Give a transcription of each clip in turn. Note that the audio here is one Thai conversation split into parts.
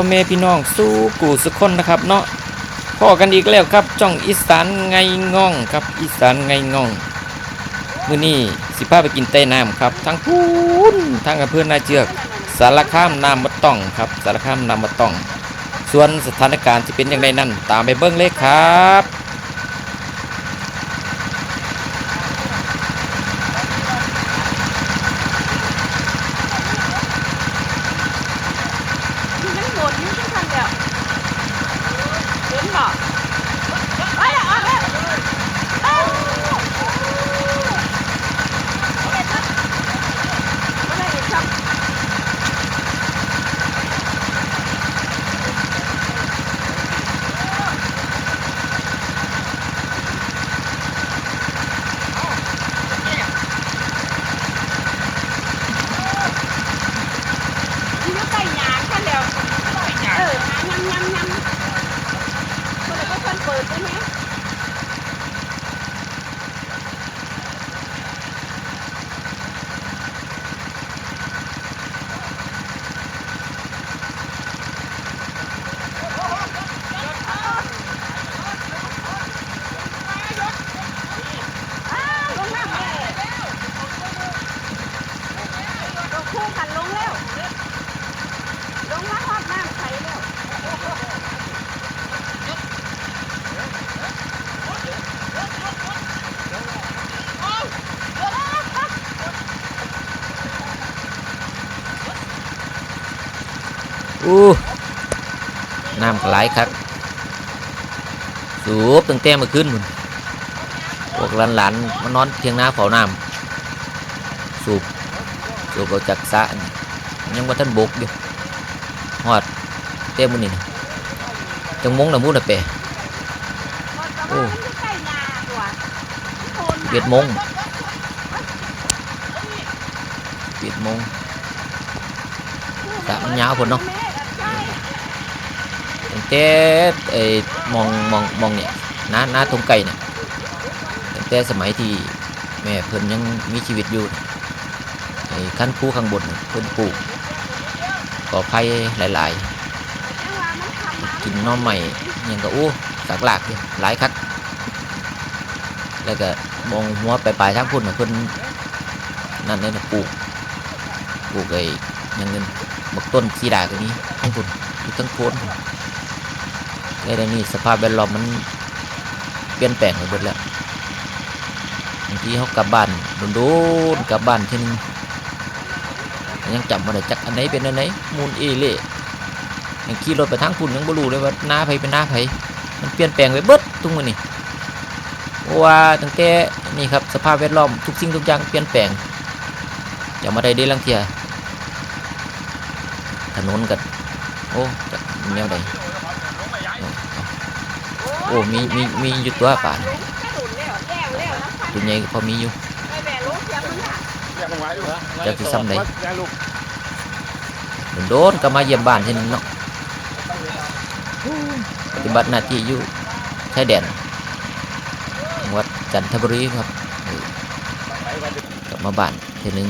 พ่อแม่พี่น้องสู้กูสุกคนนะครับเนาะพ่อกันอีกแล้วครับจ้องอีสานไงง่องครับอีสานไงง่องมื้อนี้สิพาไปกินใต้น้ำครับทั้งพูนทั้งอำเภอนาเจือก สารคามน้ำมะต้องครับ สารคามน้ำมะต้อง ส่วนสถานการณ์ที่เป็นอย่างไรนั่นตามไปเบิ้งเลยครับ ที่มันหมดนี่ที่ทันแล้วเห็นบ่ไปแล้วออกแล้วเอ้าบ่ได้ครับที่มันใส่หยาคันแล้วเออหายำยำยำคนละก็คนเปิดได้ไหม อ้าวลงน้ำแล้วลงคู่กันลงแล้ว ลงมาฮอดน้ำใสแล้ว อู้น้ำก็ไหลครับสูบตั้งแต่มื่อคืนหมดพวกหลานๆมานอนเทียงนาเฝ้าน้ำสูบสูบเอาจากสะยังว่าท่านบกอยู่หอดเต็มมือนี่จังมงนะมูนะเปะโอ้เบียดมงเบียดมงสะมันยาวพุ่นเนาะ แต่ไอ้มองมองมองเนี่ยน้าน้าทงไก่เนี่ยตั้งแต่สมัยที่แม่เพิ่นยังมีชีวิตอยู่ไอ้ขั้นคู่ข้างบนเพิ่นปลูกก่อไผ่หลายหวะมันทำมาๆกินน้อใหม่ยังก็อู้สักหลากอยู่หลายคักแล้วก็มองหัวไปปลายทางพุ่นเพิ่นนั่นเลยนะปลูกปลูกไอ้ยังเงินบักต้นสีดาก็นี้ทั้งพุ่นทั้งโคน พุ่นแล้เดี๋ยวนี้สภาพแวดล้อมมันเปลี่ยนแปลงไปหมดแล้วบางทีเขากลับบ้านโดนๆกลับบ้านทีนึงยังจำมาได้จักอันไหนเป็นอันไหนมูลเอเล่ยังขี่รถไปทางพุ่นยังบรูเลยว่าหน้าไผเป็นหน้าไผมันเปลี่ยนแปลงไปเบิดทุกมื้อนี้เพราะว่าตั้งแต่นี่ครับสภาพแวดล้อมทุกสิ่งทุกอย่างเปลี่ยนแปลงอย่ามาได้เด้ลังเทียถนนกับโอ้จักแนวใด โอ้มีมีมีอยู่ตัวป่านลงกระโดดแล้วแล้วแล้วนะพันตัวใหญ่พอมีอยู่ไปแบลงเสียงมันน่ะที่ซ้ำใดโดนก็มาเยี่ยมบ้านทีนึงเนาะปฏิบัติหน้าที่อยู่ชายแดนวัดจันทบุรีครับกลับมาบ้านทีนึง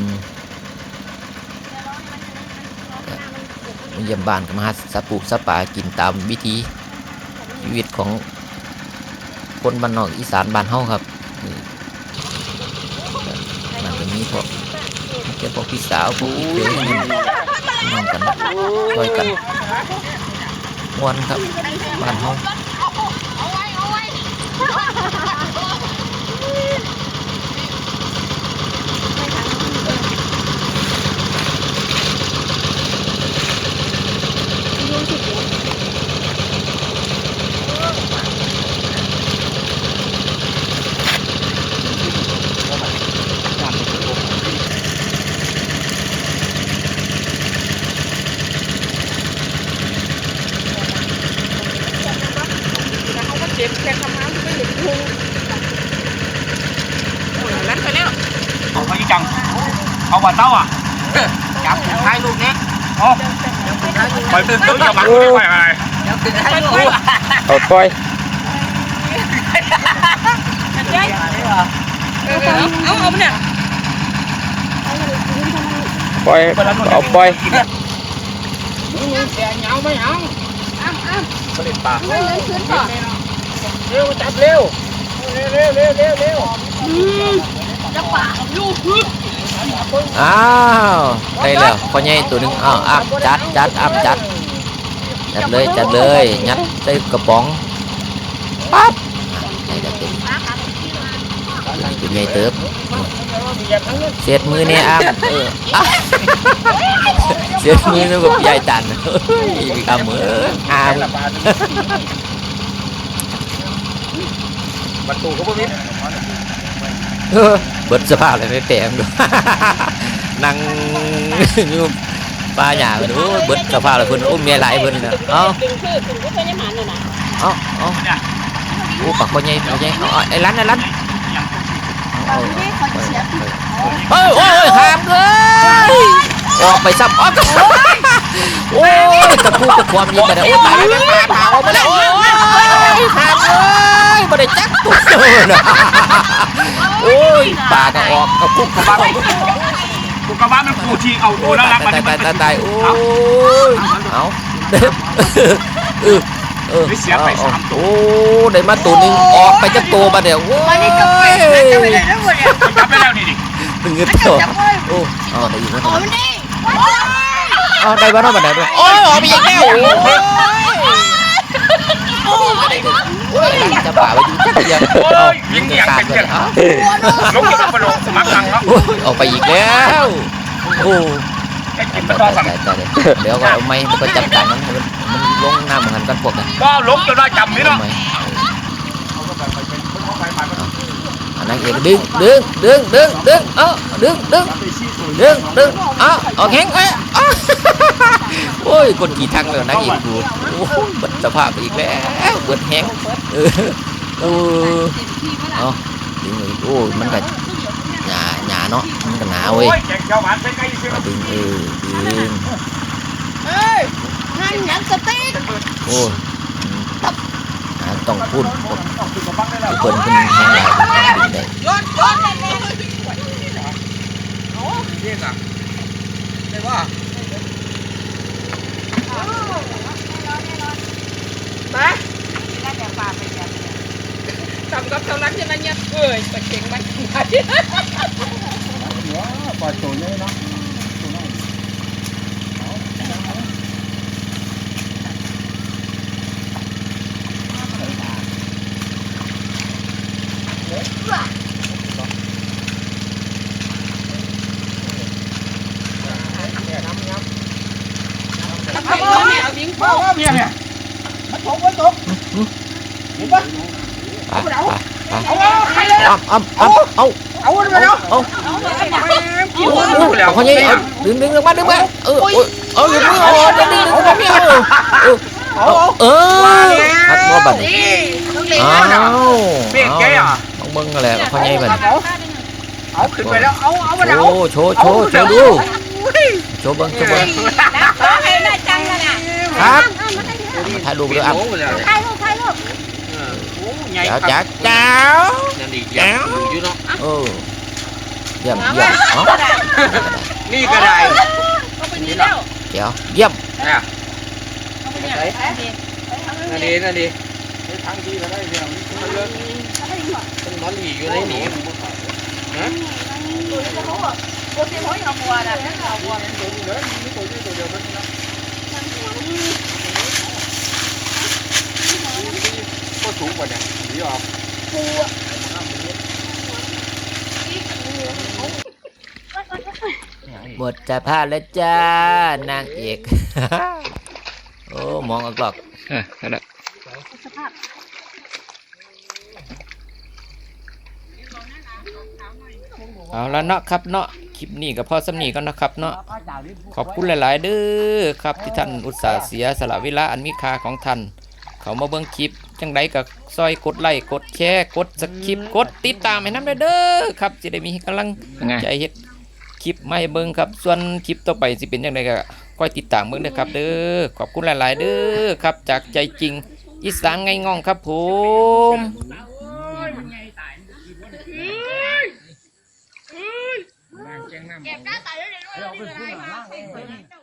มาเยี่ยมบ้านก็มาหาสัตว์ปลูกสัตว์ป่ากินตามวิถีชีวิตของ คนบ้านนอกอีสานบ้านเฮาครับนี่มันก็มีพวกจ้าพวกพี่สาวพวกพี่เขยน้องกันช่วยกันม่วนครับบ้านเฮา แต่เขาก็เจ็บแต่ทำมาไม่เห็นพุงโอ้ยรัดไปแล้วเอาไปจังเอาว่าเต้าอะจั เร็วจับเร็วเร็วเร็วเร็วเร็วเร็วอืมจะป่าลูกพึ่งอ้าวได้แล้วพ่อใหญ่ตัวหนึงอ้าวอ้าวจัดจัดอ้ำจัดจัดเลยจัดเลยยัดใส่กระป๋องปั๊บได้แล้วตัวนี้ตัวใหญ่เติบเหยียบทั้งนั้นเสียดมือเนี่ยอ้ำเอออะเสียดมือนึกว่าใหญ่ตันเฮ้ยกำมืออ้าม ปลาประตูเขาบ่มีเออเบิดสภาพเลยไม่แปลงดู นั่งอยู่ป้าหยาดูเบิดสภาพเลยเพิ่นอุ้มเมียหลายเพิ่นน่ะเอ้าดึงชื่อถึงก็เป็นยาหมันน่ะนะเอ้าเอ้าโอ้ปักคนใหญ่คนใหญ่เอาเอาไอ้ร้านไอ้ร้านเอาเอาเอาเฮ้ยโอ้ยโอ้ยห้ามเลยออกไปซ้ำออก โอ้ยตะพูดตะความยิงไปได้โอ้ยตายแล้วปลาเผาไปแล้วโอ้ยห้ามเลยบ่ได้จักตัวน่ะโอ้ยปลาก็ออกเอาปุ๊บเข้าไปกูกระบะมันขู่ชีเอาตัวแล้วรักตายตายตายตายโอ้ยเอาเด้อเออเออโอ้ได้มาตัวนึงออกไปจากตัวมาเดี๋ยวโอ้ยจับไปแล้วนี่ดิตึงเงินตัวโอ้เอาได้ยินไหมโอ้ยนี่ เอาได้บ้านมาได้ด้วยโอ้ยออกไปยังแก้วโอ้ยโอ้ยจะป่าไปดูจักรยานโอ้ยยิงอย่างเป็นเลกัยนอะลงกับมันลงสมัครตังแล้วโอ้ยออกไปอีกแล้วโอ้แค่กินตาตะยกอตายสั่งตายเดี๋ยวก็เอาไม้ก็จับกันมันมันลงน้ำกันกันพวกกันก็ลงจนได้จำนี่เอาเนาะไม้อันนั้นเองดึงดึงดึงดึงดึงเอ้าดึงดึงดึงดึงเอ้าออกแห้งเอ้ยอ้าโอ้ยคนกี่ทังเลยนักเอกกูโอ้บิดสภาพอีกแล้วเบิดแห้งเออเออเอาโอ้มันก็หยาหยาเนาะมันก็หนาเว้ยมาดึงเออดึงเอ้ยหั่นหนังสติ๊กโอ้ยหาต้องพูดเอาขึ้นกับบังแล้วเพิ่นเพิ่นแห้งหลายเพิ่นดึงได้ย้อนย้อนแน่นี่น่ะ ได้ว่าๆมาทำกับเท่านั้นใช่ไหมเนี่ยเอ้ยปลาเข็งมันไปปล่อยตัวนี้เนาะ เอาเนี่ยเอาวิ่ง มา เข้า ว่าเมียเนี่ยมันตก มันตกเห็นปะไปไปไปเอาใครเลยอ้ำอ้ำอ้ำเอาเอาไปแล้วเอาเอาเลย เอากิโอ้นโหแล้วเขาใหญ่เอาดึงดึงลงมาดึงมาเออเออเอ ยหนีออกหมดจะพลาดแล้วจ้านางเอก โอ้มองออกหลอกนั่นแหละเอาแล้วเนาะครับเนาะคลิปนี้ก็พอสำนีก็นะครับเนาะขอบคุณหลาย ๆ เด้อครับที่ท่านอุตส่าห์เสียสละเวลาอันมีค่าของท่านเขามาเบิ่งคลิป จังไดก็ซอยกดไลค์กดแชร์กดสคริปกดติดตามให้นำเด้อครับจะได้มีกำลังไงใจเฮ็ดคลิปมาให้เบิ่งครับ ส่วนคลิปต่อไปสิเป็นจังไดก็คอยติดตามเบิ่งเด้อครับ เด้อขอบคุณหลาย ๆ เด้อครับ จากใจจริงอีสานไงง่องครับผมเก็บก้าตายแล้วเดี๋ยว